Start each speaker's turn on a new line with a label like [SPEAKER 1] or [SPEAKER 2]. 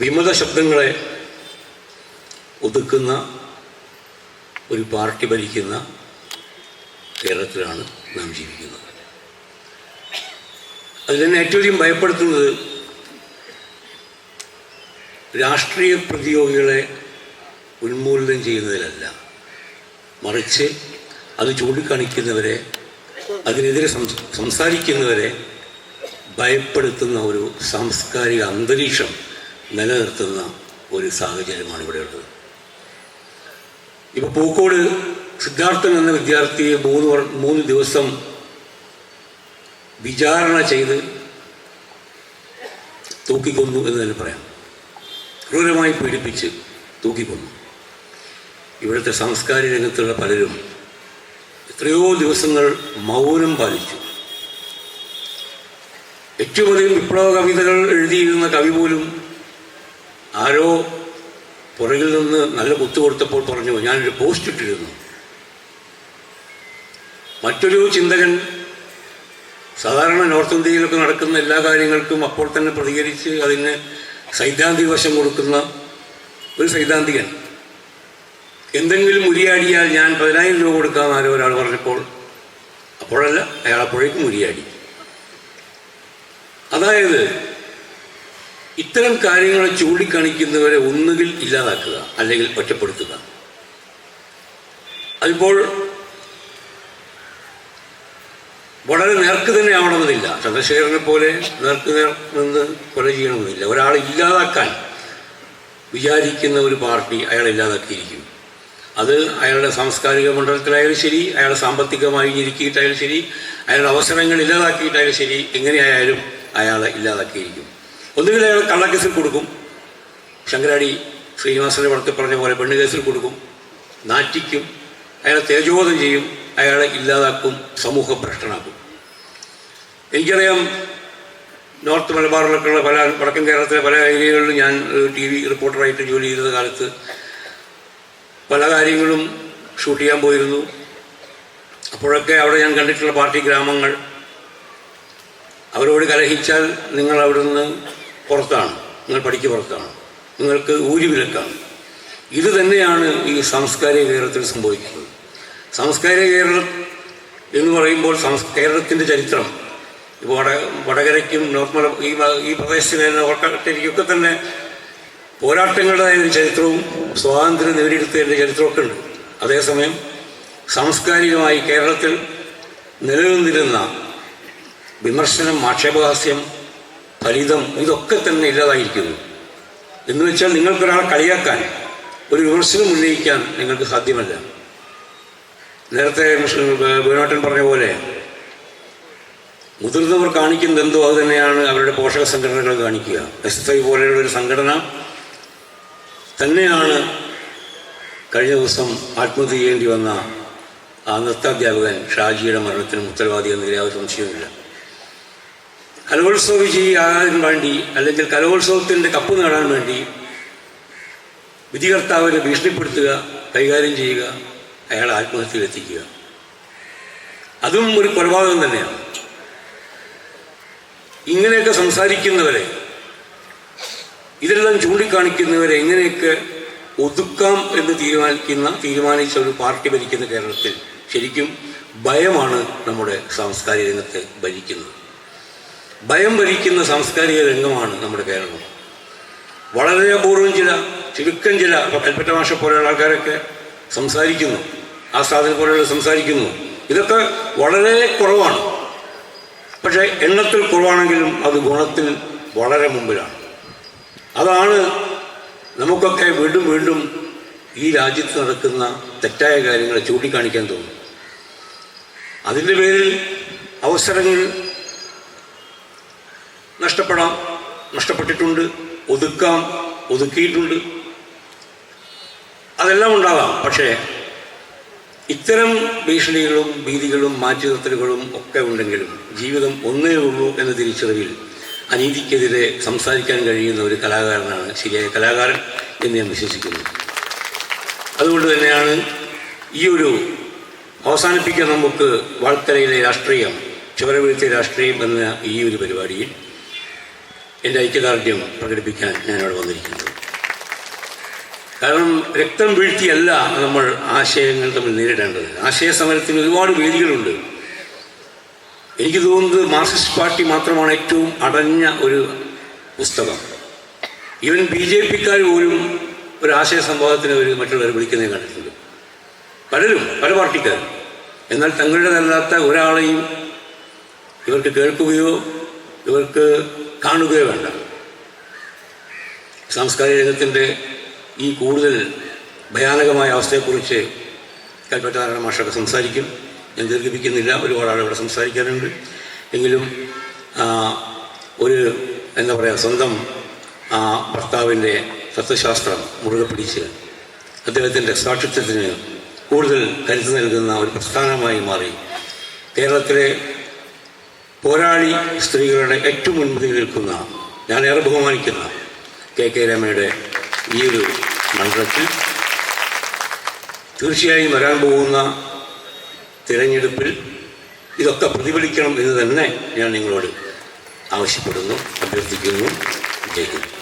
[SPEAKER 1] വിമത ശബ്ദങ്ങളെ ഒതുക്കുന്ന ഒരു പാർട്ടി ഭരിക്കുന്ന കേരളത്തിലാണ് നാം ജീവിക്കുന്നത്. അതിൽ തന്നെ ഏറ്റവും അധികം ഭയപ്പെടുത്തുന്നത് രാഷ്ട്രീയ പ്രതിയോഗികളെ ഉന്മൂലനം ചെയ്യുന്നതിലല്ല. മറിച്ച് അത് ചൂണ്ടിക്കാണിക്കുന്നവരെ അതിനെതിരെ സംസാരിക്കുന്നവരെ ഭയപ്പെടുത്തുന്ന ഒരു സാംസ്കാരിക അന്തരീക്ഷം നിലനിർത്തുന്ന ഒരു സാഹചര്യമാണ് ഇവിടെയുള്ളത് ഇപ്പോൾ പൂക്കോട് സിദ്ധാർത്ഥൻ എന്ന വിദ്യാർത്ഥിയെ മൂന്ന് മൂന്ന് ദിവസം വിചാരണ ചെയ്ത് തൂക്കിക്കൊന്നു എന്ന് തന്നെ പറയാം. ക്രൂരമായി പീഡിപ്പിച്ച് തൂക്കിക്കൊന്നു. ഇവിടുത്തെ സാംസ്കാരിക രംഗത്തുള്ള പലരും എത്രയോ ദിവസങ്ങൾ മൗനം പാലിച്ചു. ഏറ്റവും അധികം വിപ്ലവ കവിതകൾ എഴുതിയിരുന്ന കവി പോലും ആരോ പുറകിൽ നിന്ന് നല്ല കുത്തു കൊടുത്തപ്പോൾ പറഞ്ഞു ഞാനൊരു പോസ്റ്റ് ഇട്ടിരുന്നു. മറ്റൊരു ചിന്തകൻ സാധാരണ നോർത്ത് ഇന്ത്യയിലൊക്കെ നടക്കുന്ന എല്ലാ കാര്യങ്ങൾക്കും അപ്പോൾ തന്നെ പ്രതികരിച്ച് അതിന് സൈദ്ധാന്തിക വശം കൊടുക്കുന്ന ഒരു സൈദ്ധാന്തികൻ. എന്തെങ്കിലും ഉരിയാടിയാൽ ഞാൻ പതിനായിരം രൂപ കൊടുക്കാമെന്ന് ആരോ ഒരാൾ പറഞ്ഞപ്പോൾ അപ്പോഴല്ല അയാൾ അപ്പോഴേക്കും ഉരിയാടി അതായത് ഇത്തരം കാര്യങ്ങൾ ചൂണ്ടിക്കാണിക്കുന്നവരെ ഒന്നുകിൽ ഇല്ലാതാക്കുക അല്ലെങ്കിൽ ഒറ്റപ്പെടുത്തുക. അതിപ്പോൾ വളരെ നേർക്ക് തന്നെ ആവണമെന്നില്ല ചന്ദ്രശേഖരനെ പോലെ നേർക്ക് നേർ നിന്ന് കൊല ചെയ്യണമെന്നില്ല. ഒരാളെ ഇല്ലാതാക്കാൻ വിചാരിക്കുന്ന ഒരു പാർട്ടി അയാൾ ഇല്ലാതാക്കിയിരിക്കും. അത് അയാളുടെ സാംസ്കാരിക മണ്ഡലത്തിലായാലും ശരി അയാളെ സാമ്പത്തികമായി ഞെരുക്കിയിട്ടായാലും ശരി അയാളുടെ അവസരങ്ങൾ ഇല്ലാതാക്കിയിട്ടായാലും ശരി എങ്ങനെയായാലും അയാളെ ഇല്ലാതാക്കിയിരിക്കും. ഒന്നുകിൽ അയാൾ കള്ളക്കേസിൽ കൊടുക്കും. ശങ്കരാടി ശ്രീനിവാസന്റെ വളർത്തി പറഞ്ഞ പോലെ പെണ്ണ് കേസിൽ കൊടുക്കും. നാറ്റിക്കും. അയാളെ തേജോധം ചെയ്യും. അയാളെ ഇല്ലാതാക്കും. സമൂഹ ഭ്രഷ്ടനാക്കും. എനിക്കറിയാം നോർത്ത് മലബാറിലൊക്കെയുള്ള പല വടക്കൻ കേരളത്തിലെ പല ഏരിയകളിലും ഞാൻ ടി വി റിപ്പോർട്ടറായിട്ട് ജോലി ചെയ്ത കാലത്ത് പല കാര്യങ്ങളും ഷൂട്ട് ചെയ്യാൻ പോയിരുന്നു. അപ്പോഴൊക്കെ അവിടെ ഞാൻ കണ്ടിട്ടുള്ള പാർട്ടി ഗ്രാമങ്ങൾ. അവരോട് കലഹിച്ചാൽ നിങ്ങൾ അവിടുന്ന് പുറത്താണ്. നിങ്ങൾ പഠിക്ക് പുറത്താണ്. നിങ്ങൾക്ക് ഊരിവിലക്കാണ്. ഇത് തന്നെയാണ് ഈ സാംസ്കാരിക കേരളത്തിൽ സംഭവിക്കുന്നത്. സാംസ്കാരിക കേരളം എന്ന് പറയുമ്പോൾ സംസ് കേരളത്തിന്റെ ചരിത്രം. ഇപ്പോൾ വട വടകരയ്ക്കും നോർത്ത് മല ഈ ഈ പ്രദേശത്തിന് ഓർക്കട്ടേക്കൊക്കെ തന്നെ പോരാട്ടങ്ങളുടേതായ ഒരു ചരിത്രവും സ്വാതന്ത്ര്യം നേടിയെടുത്തതിന്റെ ചരിത്രമൊക്കെ ഉണ്ട്. അതേസമയം സാംസ്കാരികമായി കേരളത്തിൽ നിലനിന്നിരുന്ന വിമർശനം ആക്ഷേപഹാസ്യം ഫലിതം ഇതൊക്കെ തന്നെ ഇല്ലാതായിരിക്കുന്നു. എന്ന് വെച്ചാൽ നിങ്ങൾക്കൊരാളെ കളിയാക്കാൻ ഒരു വിമർശനം ഉന്നയിക്കാൻ നിങ്ങൾക്ക് സാധ്യമല്ല. നേരത്തെ വേണോട്ടൻ പറഞ്ഞ പോലെ മുതിർന്നവർ കാണിക്കുന്നത് എന്തോ അത് തന്നെയാണ് അവരുടെ പോഷക സംഘടനകൾ കാണിക്കുക. എസ് ഐ പോലെയുള്ള ഒരു സംഘടന തന്നെയാണ് കഴിഞ്ഞ ദിവസം ആത്മഹത്യ ചെയ്യേണ്ടി വന്ന ആ നൃത്താധ്യാപകൻ ഷാജിയുടെ മരണത്തിനും ഉത്തരവാദി എന്നതിൽ യാതൊരു സംശയവുമില്ല. കലോത്സവ വിജയിയാകാൻ വേണ്ടി അല്ലെങ്കിൽ കലോത്സവത്തിന്റെ കപ്പ് നേടാൻ വേണ്ടി വിധികർത്താവിനെ ഭീഷണിപ്പെടുത്തുക കൈകാര്യം ചെയ്യുക അയാളെ ആത്മഹത്യയിലെത്തിക്കുക. അതും ഒരു കൊലപാതകം തന്നെയാണ്. ഇങ്ങനെയൊക്കെ സംസാരിക്കുന്നവരെ ഇതെല്ലാം ചൂണ്ടിക്കാണിക്കുന്നവരെ എങ്ങനെയൊക്കെ ഒതുക്കാം എന്ന് തീരുമാനിക്കുന്ന തീരുമാനിച്ച ഒരു പാർട്ടി ഭരിക്കുന്ന കേരളത്തിൽ ശരിക്കും ഭയമാണ് നമ്മുടെ സാംസ്കാരിക രംഗത്തെ ഭരിക്കുന്നത്. ഭയം ഭരിക്കുന്ന സാംസ്കാരിക രംഗമാണ് നമ്മുടെ കേരളം. വളരെ അപൂർവം ചില ചുരുക്കം ചില കൽപ്പറ്റ ഭാഷ പോലെയുള്ള ആൾക്കാരൊക്കെ സംസാരിക്കുന്നു. ആ പോലെയുള്ള സംസാരിക്കുന്നു. ഇതൊക്കെ വളരെ കുറവാണ്. പക്ഷേ എണ്ണത്തിൽ കുറവാണെങ്കിലും അത് ഗുണത്തിൽ വളരെ മുമ്പിലാണ്. അതാണ് നമുക്കൊക്കെ വീണ്ടും വീണ്ടും ഈ രാജ്യത്ത് നടക്കുന്ന തെറ്റായ കാര്യങ്ങളെ ചൂണ്ടിക്കാണിക്കാൻ തോന്നും അതിന്റെ പേരിൽ അവസരങ്ങൾ നഷ്ടപ്പെടാം നഷ്ടപ്പെട്ടിട്ടുണ്ട് ഒതുക്കാം ഒതുക്കിയിട്ടുണ്ട്. അതെല്ലാം ഉണ്ടാകാം. പക്ഷേ ഇത്തരം ഭീഷണികളും ഭീതികളും മാറ്റിനിർത്തലുകളും ഒക്കെ ഉണ്ടെങ്കിലും ജീവിതം ഒന്നേ ഉള്ളൂ എന്ന തിരിച്ചറിവിൽ അനീതിക്കെതിരെ സംസാരിക്കാൻ കഴിയുന്ന ഒരു കലാകാരനാണ് ശരിയായ കലാകാരൻ എന്ന് ഞാൻ വിശ്വസിക്കുന്നു. അതുകൊണ്ട് തന്നെയാണ് ഈ ഒരു അവസാനിപ്പിക്കാൻ നമുക്ക് വാൾത്തലയിലെ രാഷ്ട്രീയം ചുവരവീഴ്ത്തിയ രാഷ്ട്രീയം എന്ന ഈ ഒരു പരിപാടിയിൽ എന്റെ ഐക്യദാർഢ്യം പ്രകടിപ്പിക്കാൻ ഞാനിവിടെ വന്നിരിക്കുന്നത് കാരണം രക്തം വീഴ്ത്തിയല്ല നമ്മൾ ആശയങ്ങൾ തമ്മിൽ നേരിടേണ്ടത്. ആശയ സമരത്തിന് ഒരുപാട് വേദികളുണ്ട്. എനിക്ക് തോന്നുന്നത് മാർക്സിസ്റ്റ് പാർട്ടി മാത്രമാണ് ഏറ്റവും അടഞ്ഞ ഒരു പുസ്തകം. ഈവൻ ബി ജെ പിക്കാർ പോലും ഒരു ആശയ സംവാദത്തിന് ഒരു മറ്റുള്ളവർ വിളിക്കുന്നത് കണ്ടിട്ടുണ്ട്. പലരും പല പാർട്ടിക്കാരും. എന്നാൽ തങ്ങളുടേതല്ലാത്ത ഒരാളെയും ഇവർക്ക് കേൾക്കുകയോ ഇവർക്ക് കാണുകയോ വേണ്ട. സാംസ്കാരിക രംഗത്തിന്റെ ഈ കൂടുതൽ ഭയാനകമായ അവസ്ഥയെക്കുറിച്ച് കൽപ്പറ്റ മാഷൊക്കെ സംസാരിക്കും. ഞാൻ ദീർഘിപ്പിക്കുന്നില്ല. ഒരുപാട് ആളുകൾ ഇവിടെ സംസാരിക്കാനുണ്ട് എങ്കിലും ഒരു എന്താ പറയുക സ്വന്തം ആ, ഭർത്താവിന്റെ തത്വശാസ്ത്രം മുറുകെ പിടിച്ച് അദ്ദേഹത്തിന്റെ സാക്ഷിത്വത്തിന് കൂടുതൽ കരുത്ത് നൽകുന്ന ഒരു പ്രസ്ഥാനമായി മാറി. കേരളത്തിലെ പോരാളി സ്ത്രീകളുടെ ഏറ്റവും മുൻപിൽ നിൽക്കുന്ന ഞാൻ ഏറെ ബഹുമാനിക്കുന്ന കെ കെ രമയുടെ ഈ ഒരു മണ്ഡലത്തിൽ തീർച്ചയായും വരാൻ പോകുന്ന തിരഞ്ഞെടുപ്പിൽ ഇതൊക്കെ പ്രതിഫലിക്കണം എന്ന് തന്നെ ഞാൻ നിങ്ങളോട് ആവശ്യപ്പെടുന്നു അഭ്യർത്ഥിക്കുന്നു. വിജയിക്കുന്നു